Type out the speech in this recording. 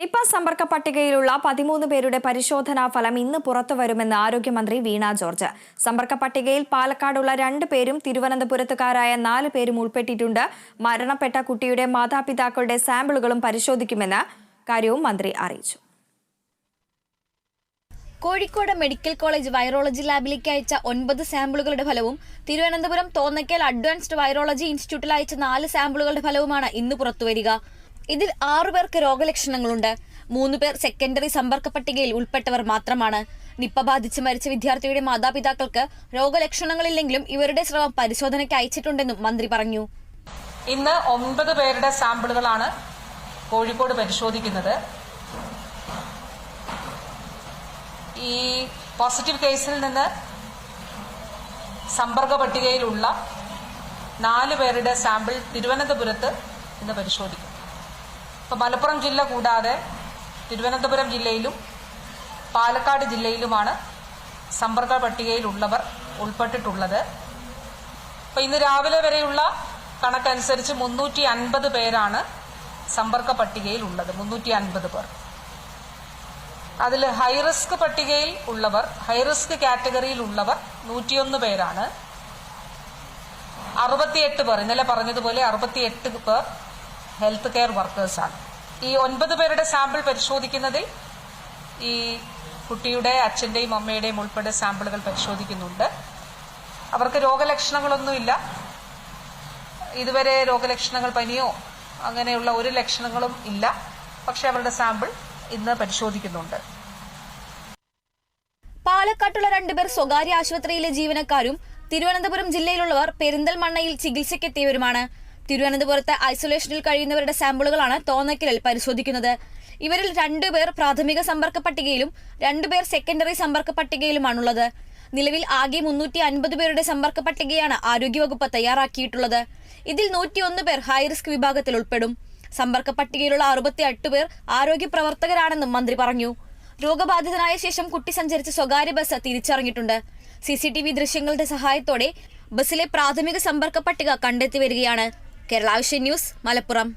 Nipah സമ്പർക്ക പട്ടികയിലുള്ള പതിമൂന്ന് പേരുടെ പരിശോധനാ ഫലം ഇന്ന് പുറത്തുവരുമെന്ന് ആരോഗ്യമന്ത്രി വീണ ജോർജ്. സമ്പർക്ക പട്ടികയിൽ പാലക്കാടുള്ള രണ്ട് പേരും തിരുവനന്തപുരത്തുകാരായ നാല് പേരും ഉൾപ്പെട്ടിട്ടുണ്ട്. മരണപ്പെട്ട കുട്ടിയുടെ മാതാപിതാക്കളുടെ സാമ്പിളുകളും പരിശോധിക്കുമെന്ന് കാര്യവും മന്ത്രി അറിയിച്ചു. കോഴിക്കോട് മെഡിക്കൽ കോളേജ് വൈറോളജി ലാബിലേക്ക് അയച്ച ഒൻപത് സാമ്പിളുകളുടെ ഫലവും തിരുവനന്തപുരം തോന്നയ്ക്കൽ അഡ്വാൻസ്ഡ് വൈറോളജി ഇൻസ്റ്റിറ്റ്യൂട്ടിൽ അയച്ച നാല് സാമ്പിളുകളുടെ ഫലവുമാണ് ഇന്ന് പുറത്തുവരിക ഇതിൽ ആറുപേർക്ക് രോഗലക്ഷണങ്ങളുണ്ട്. മൂന്നുപേർ സെക്കൻഡറി സമ്പർക്ക പട്ടികയിൽ ഉൾപ്പെട്ടവർ മാത്രമാണ്. നിപ്പ ബാധിച്ച് മരിച്ച വിദ്യാർത്ഥിയുടെ മാതാപിതാക്കൾക്ക് രോഗലക്ഷണങ്ങളില്ലെങ്കിലും ഇവരുടെ ശ്രമം പരിശോധനയ്ക്ക് അയച്ചിട്ടുണ്ടെന്നും മന്ത്രി പറഞ്ഞു. ഇന്ന് ഒമ്പത് പേരുടെ സാമ്പിളുകളാണ് കോഴിക്കോട് പരിശോധിക്കുന്നത്. ഈ പോസിറ്റീവ് കേസിൽ നിന്ന് സമ്പർക്ക പട്ടികയിലുള്ള നാല് പേരുടെ സാമ്പിൾ തിരുവനന്തപുരത്ത് ഇന്ന് പരിശോധിക്കും. ഇപ്പം മലപ്പുറം ജില്ല കൂടാതെ തിരുവനന്തപുരം ജില്ലയിലും പാലക്കാട് ജില്ലയിലുമാണ് സമ്പർക്ക പട്ടികയിലുള്ളവർ ഉൾപ്പെട്ടിട്ടുള്ളത്. അപ്പൊ ഇന്ന് രാവിലെ വരെയുള്ള കണക്കനുസരിച്ച് മുന്നൂറ്റി അൻപത് പേരാണ് സമ്പർക്ക പട്ടികയിൽ ഉള്ളത് മുന്നൂറ്റി അൻപത് പേർ. അതിൽ ഹൈറിസ്ക് പട്ടികയിൽ ഉള്ളവർ ഹൈറിസ്ക് കാറ്റഗറിയിൽ ഉള്ളവർ നൂറ്റിയൊന്ന് പേരാണ്. അറുപത്തിയെട്ട് പേർ. ഇന്നലെ പറഞ്ഞതുപോലെ അറുപത്തിയെട്ട് പേർ ഹെൽത്ത് കെയർ വർക്കേഴ്സാണ് ഈ ഒൻപത് പേരുടെ സാമ്പിൾ പരിശോധിക്കുന്നതിൽ ഈ കുട്ടിയുടെ അച്ഛന്റെയും അമ്മയുടെയും ഉൾപ്പെടെ സാമ്പിളുകൾ പരിശോധിക്കുന്നുണ്ട്. അവർക്ക് രോഗലക്ഷണങ്ങളൊന്നുമില്ല. ഇതുവരെ രോഗലക്ഷണങ്ങൾ പനിയോ അങ്ങനെയുള്ള ഒരു ലക്ഷണങ്ങളും ഇല്ല. പക്ഷെ അവരുടെ സാമ്പിൾ ഇന്ന് പരിശോധിക്കുന്നുണ്ട്. പാലക്കാട്ടുള്ള രണ്ടുപേർ സ്വകാര്യ ആശുപത്രിയിലെ ജീവനക്കാരും തിരുവനന്തപുരം ജില്ലയിലുള്ളവർ പെരിന്തൽമണ്ണയിൽ ചികിത്സയ്ക്കെത്തിയവരുമാണ്. തിരുവനന്തപുരത്ത് ഐസൊലേഷനിൽ കഴിയുന്നവരുടെ സാമ്പിളുകളാണ് തോന്നക്കലിൽ പരിശോധിക്കുന്നത്. ഇവരിൽ രണ്ടുപേർ പ്രാഥമിക സമ്പർക്ക പട്ടികയിലും രണ്ടുപേർ സെക്കൻഡറി സമ്പർക്ക പട്ടികയിലുമാണുള്ളത്. നിലവിൽ ആകെ മുന്നൂറ്റി അൻപത് പേരുടെ സമ്പർക്ക പട്ടികയാണ് ആരോഗ്യവകുപ്പ് തയ്യാറാക്കിയിട്ടുള്ളത്. ഇതിൽ നൂറ്റിയൊന്ന് പേർ ഹൈറിസ്ക് വിഭാഗത്തിൽ ഉൾപ്പെടും. സമ്പർക്ക പട്ടികയിലുള്ള അറുപത്തി എട്ട് പേർ ആരോഗ്യ പ്രവർത്തകരാണെന്നും മന്ത്രി പറഞ്ഞു. രോഗബാധിതനായ ശേഷം കുട്ടി സഞ്ചരിച്ച സ്വകാര്യ ബസ് തിരിച്ചറിഞ്ഞിട്ടുണ്ട്. സി സി ടി വി ദൃശ്യങ്ങളുടെ സഹായത്തോടെ ബസ്സിലെ പ്രാഥമിക സമ്പർക്ക പട്ടിക കണ്ടെത്തി വരികയാണ്. കേരള ആവശ്യ ന്യൂസ് മലപ്പുറം